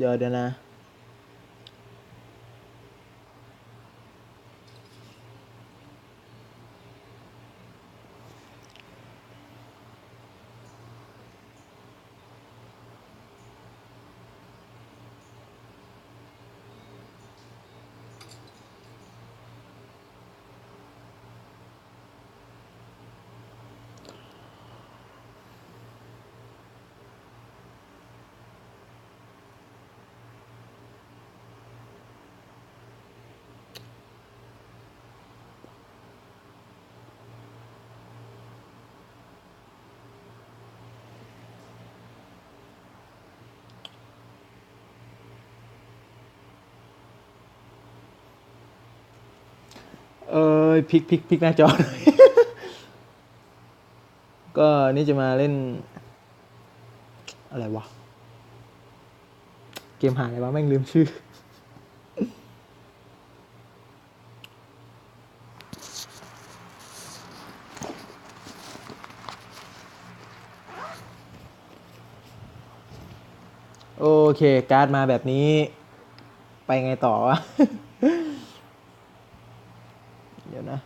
เดี๋ยวเดี๋ยวนะ เออพลิกพลิกพลิกหน้าจอหน่อยก็นี่จะมาเล่น อะไรวะ เกมหาอะไรวะ แม่งลืมชื่อ โอเค การ์ดมาแบบนี้ ไปไงต่อวะ เดี๋ยวนะ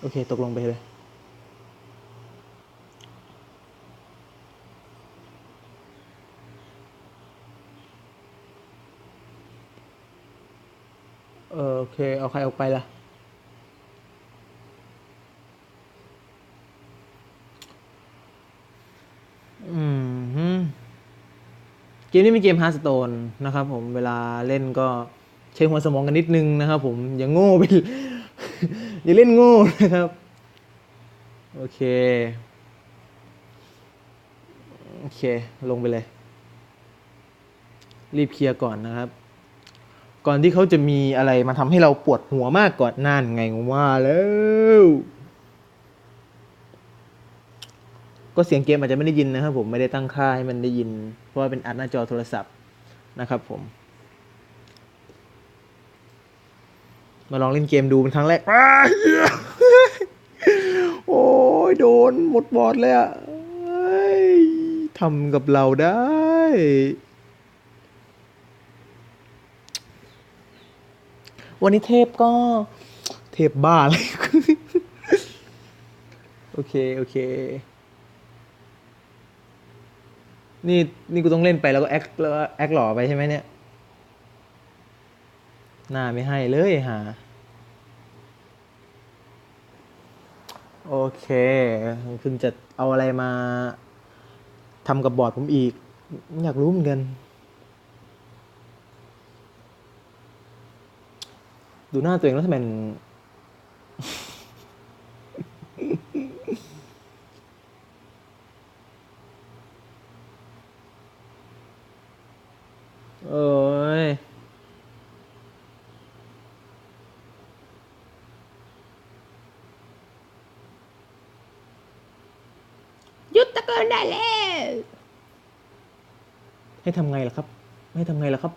โอเค ตกลงไปเลยเออโอเค เอาใครออกไปล่ะ อืมฮึเก มนี้เป็นเกมฮาร์สโตนนะครับผมเวลาเล่นก็ใช้หัวสมองกันนิดนึงนะครับผมอย่าโง่ไปอย่าเล่นโง่นะครับ โอเค โอเค ลงไปเลย รีบเคลียร์ก่อนนะครับ ก่อนที่เขาจะมีอะไรมาทำให้เราปวดหัวมากก่อนนั่นไงว่าแล้ว ก็เสียงเกมอาจจะไม่ได้ยินนะครับผมไม่ได้ตั้งค่าให้มันได้ยิน เพราะว่าเป็นอัดหน้าจอโทรศัพท์นะครับผม มาลองเล่นเกมดูเป็นครั้งแรกโอ้ยโดนหมดบอดเลยอะทำกับเราได้ วันนี้เทพก็เทพบ้าเลย โอเค โอเค นี่นี่กูต้องเล่นไปแล้วก็แอคแล้วก็แอคหล่อไปใช่ไหมเนี่ย หน้าไม่ให้เลยหา โอเคคุณจะเอาอะไรมาทำกับบอร์ดผมอีก อยากรู้เหมือนกัน ดูหน้าตัวเองแล้วทำไม โอ้ยหยุดตะเกินได้แล้ว ให้ทำไงล่ะครับ ให้ทำไงล่ะครับ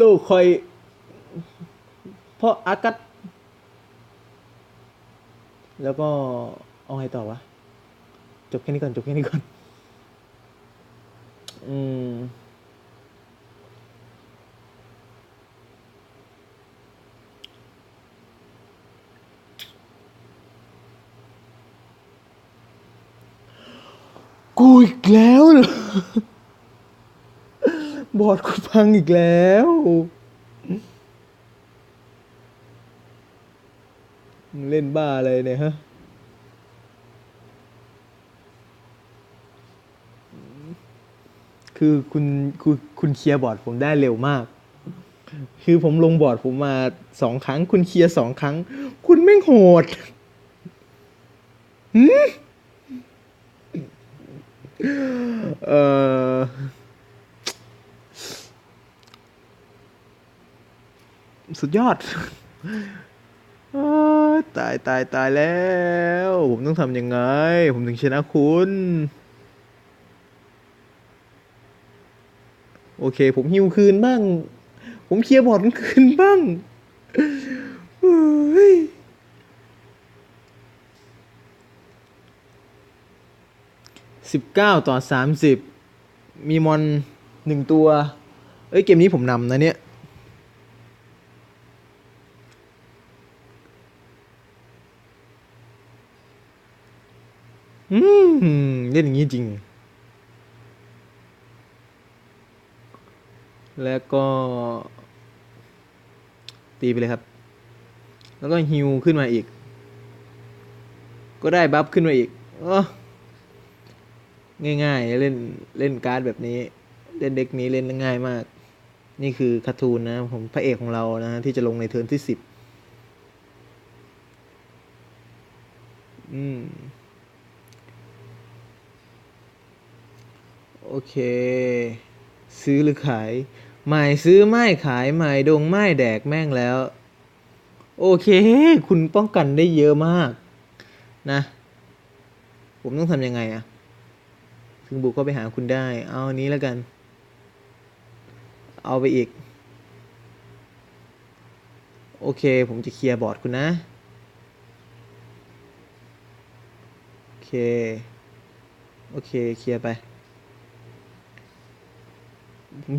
ลูกคอยเพราะอากัดแล้วก็เอาไงต่อวะ จบแค่นี้ก่อน จบแค่นี้ก่อน อืม กูอีกแล้วเหรอบอร์ดกูพังอีกแล้วเล่นบ้าอะไรเนี่ยฮะ คือคุณคุณคุณเคลียร์บอร์ดผมได้เร็วมาก คือผมลงบอร์ดผมมาสองครั้ง คุณเคลียร์สองครั้ง คุณแม่งโหดหืมเออสุดยอดตายตายตายแล้ว ผมต้องทำยังไง ผมถึงชนะคุณ โอเค ผมฮิวคืนบ้าง ผมเคลียร์บอร์ดคืนบ้างสิบเก้าต่อสามสิบมีมอนหนึ่งตัว เอ้ย เกมนี้ผมนำนะเนี่ย อืม เล่นอย่างนี้จริง แล้วก็ ตีไปเลยครับ แล้วก็ฮิวขึ้นมาอีก ก็ได้บัฟขึ้นมาอีกออง่ายๆ เล่นเล่นการ์ดแบบนี้ เล่นเด็กนี้เล่นง่ายมาก นี่คือคาร์ตูนนะผมพระเอกของเรานะที่จะลงในเทิร์นที่สิบอืมโอเค ซื้อหรือขาย ไม่ซื้อไม่ขายไม่ดงไม่แดกแม่งแล้ว โอเค คุณป้องกันได้เยอะมาก นะ ผมต้องทำยังไงอะถึงบุกเข้าไปหาคุณได้ เอาอันนี้แล้วกัน เอาไปอีก โอเค ผมจะเคลียร์บอร์ดคุณนะ โอเค โอเค เคลียร์ไป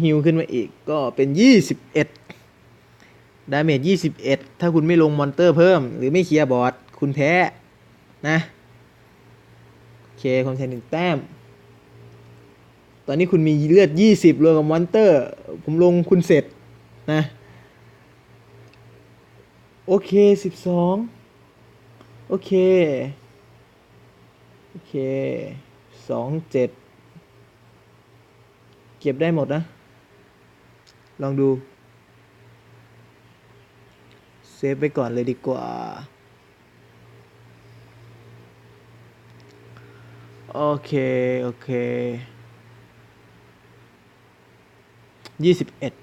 ฮิวขึ้นมาอีกก็เป็นยี่สิบเอ็ดดาเมจยี่สิบเอ็ดถ้าคุณไม่ลงมอนเตอร์เพิ่ม หรือไม่เคลียร์บอร์ด คุณแพ้ นะ โอเคความแทนหนึ่งแต้ม ตอนนี้คุณมีเลือดยี่สิบรวมกับมอนเตอร์ ผมลงคุณเสร็จ นะ โอเคสิบสองโอเค โอเคสอง เก็บได้หมดนะ ลองดู เซฟไปก่อนเลยดีกว่า โอเค โอเคยี่สิบเอ็ด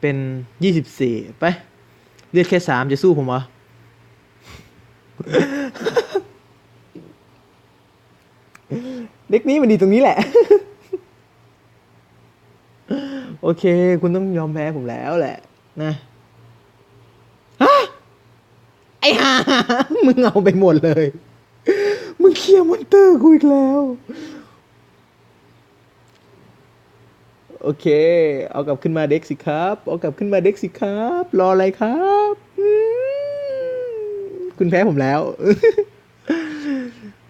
เป็นยี่สิบสี่ไป เลือดแค่สามจะสู้ผมเหรอเด็กนี้มันดีตรงนี้แหละ โอเค คุณต้องยอมแพ้ผมแล้วแหละ นะฮะไอ้ห่ามึงเอาไปหมดเลย มึงเคลียร์มอนเตอร์กูอีกแล้ว โอเค เอากลับขึ้นมาเด็กสิครับ เอากลับขึ้นมาเด็กสิครับ รออะไรครับคุณแพ้ผมแล้ว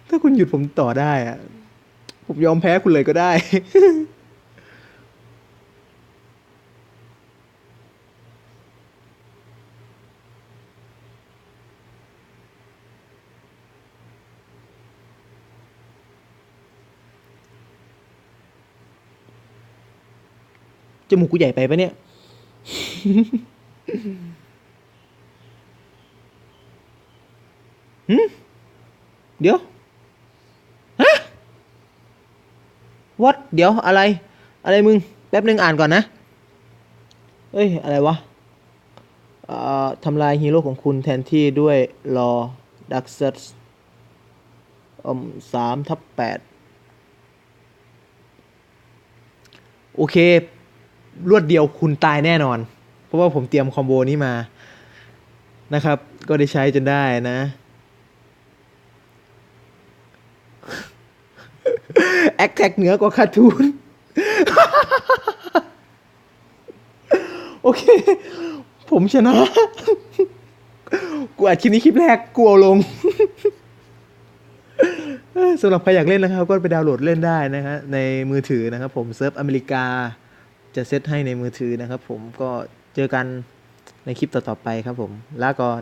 ถ้าคุณหยุดผมต่อได้อะผมยอมแพ้คุณเลยก็ได้ มูกกูใหญ่ไปปะเนี่ย หืมเดี๋ยว ฮะวัดเดี๋ยวอะไร อะไรมึง แป๊บนึงอ่านก่อนนะ เอ้ย อะไรวะเอ่อทำลายฮีโร่ของคุณแทนที่ด้วยรอดักเซตอืมสามทับแปดโอเค รวดเดียวคุณตายแน่นอน เพราะว่าผมเตรียมคอมโบนี้มานะครับ ก็ได้ใช้จนได้นะ แอคแท็กเหนือกว่าคาทูนโอเค ผมชนะ กูอัดคลิปนี้คลิปแรกกลัวลงสำหรับใครอยากเล่นนะครับ ก็ไปดาวน์โหลดเล่นได้นะฮะในมือถือนะครับผมเซิร์ฟอเมริกา จะเซตให้ในมือถือนะครับผมก็เจอกันในคลิปต่อๆไปครับผมลาก่อน